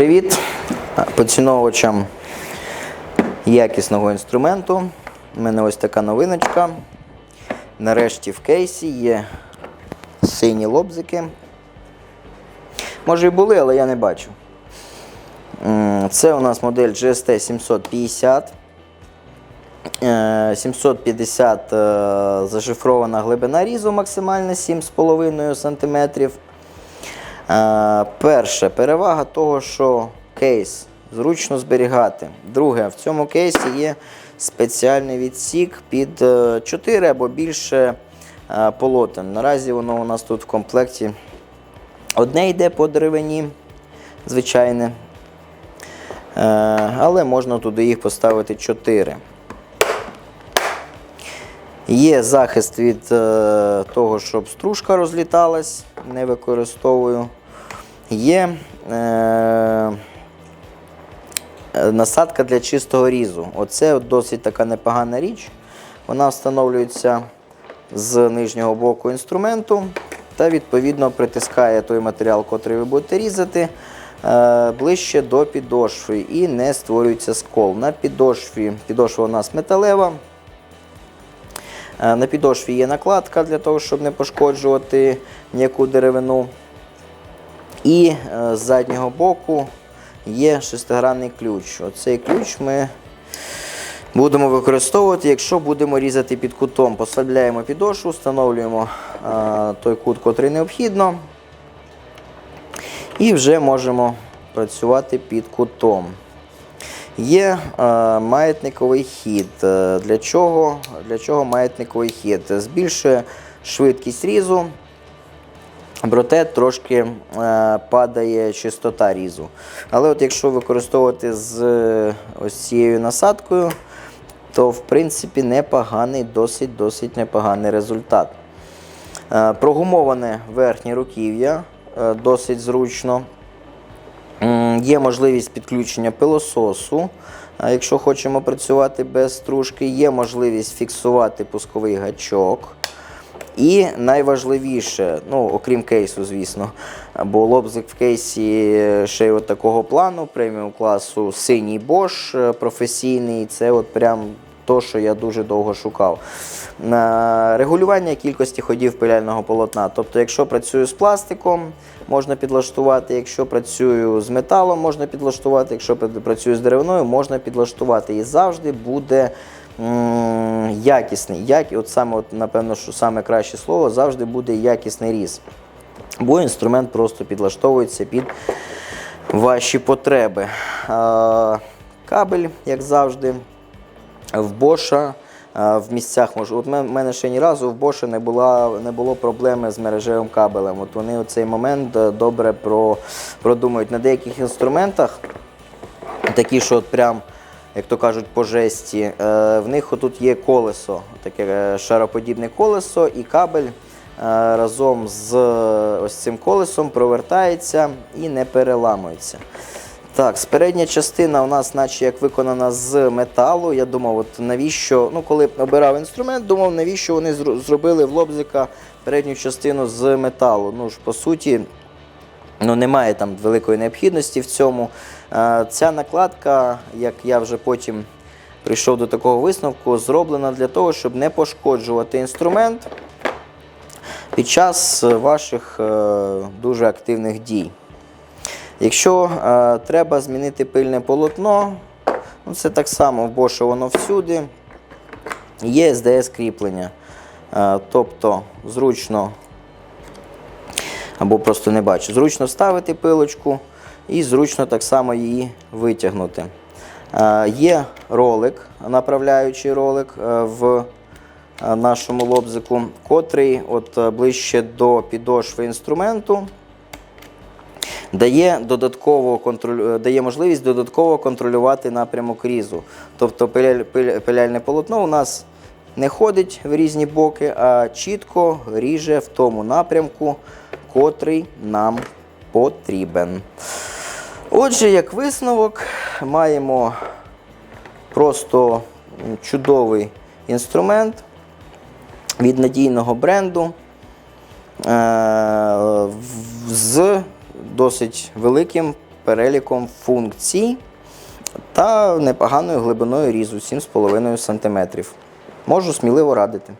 Привіт поціновувачам якісного інструменту. У мене ось така новиночка. Нарешті в кейсі є сині лобзики. Може і були, але я не бачу. Це у нас модель GST 750. Е, 750 е, зашифрована глибина різу максимальна 7,5 см. Е, Перше, перевага того, що кейс зручно зберігати. Друге, в цьому кейсі є спеціальний відсік під 4 або більше е, полотен. Наразі воно у нас тут в комплекті одне йде по деревині, звичайне. Е, Але можна туди їх поставити 4. Є захист від е, того, щоб стружка розліталась, не використовую. Є е, насадка для чистого різу. Оце досить така непогана річ. Вона встановлюється з нижнього боку інструменту та відповідно притискає той матеріал, який ви будете різати, е, ближче до підошви і не створюється скол. На підошві підошва у нас металева. Е, На підошві є накладка для того, щоб не пошкоджувати м'яку деревину. І е, з заднього боку є шестигранний ключ. Оцей ключ ми будемо використовувати, якщо будемо різати під кутом. Послабляємо підошву, встановлюємо е, той кут, котрий необхідно. І вже можемо працювати під кутом. Є е, маятниковий хід. Для чого? Для чого маятниковий хід? Збільшує швидкість різу, проте трошки е, падає чистота різу. Але от якщо використовувати з е, ось цією насадкою, то в принципі непоганий, досить досить непоганий результат. Е, Прогумоване верхнє руків'я досить зручно. Є можливість підключення пилососу, якщо хочемо працювати без стружки, є можливість фіксувати пусковий гачок. І найважливіше, ну, окрім кейсу, звісно, бо лобзик в кейсі ще й от такого плану, преміум класу, синій Bosch професійний. Це от прям то, що я дуже довго шукав. Регулювання кількості ходів пиляльного полотна. Тобто, якщо працюю з пластиком, можна підлаштувати, якщо працюю з металом, можна підлаштувати, якщо працюю з деревиною, можна підлаштувати. І завжди буде якісний. Як, от саме, от, напевно, що саме краще слово, завжди буде якісний різ. Бо інструмент просто підлаштовується під ваші потреби. Кабель, як завжди, в Боша. В місцях може. От в мене ще ні разу в Боша не, була, не було проблеми з мережевим кабелем. От вони у цей момент е, добре про, продумують. На деяких інструментах, такі, що от прям, як то кажуть, по жесті, е, в них отут є колесо, таке е, шароподібне колесо, і кабель е, разом з ось цим колесом провертається і не переламується. Так, передня частина у нас, наче як виконана з металу. Я думав, от навіщо, ну коли обирав інструмент, думав, навіщо вони зробили в лобзика передню частину з металу. Ну ж, по суті, ну, немає там великої необхідності в цьому. Е, Ця накладка, як я вже потім прийшов до такого висновку, зроблена для того, щоб не пошкоджувати інструмент під час ваших е, дуже активних дій. Якщо е, треба змінити пильне полотно, ну, це так само в Bosch воно всюди. Є SDS кріплення. Е, тобто зручно, або просто не бачу, зручно вставити пилочку і зручно так само її витягнути. Е, є ролик, направляючий ролик е, в е, нашому лобзику, котрий от, ближче до підошви інструменту дає, додатково контролю... дає можливість додатково контролювати напрямок різу. Тобто пиляльне полотно у нас не ходить в різні боки, а чітко ріже в тому напрямку, котрий нам потрібен. Отже, як висновок, маємо просто чудовий інструмент від надійного бренду е, з досить великим переліком функцій та непоганою глибиною різу 7,5 см. Можу сміливо радити.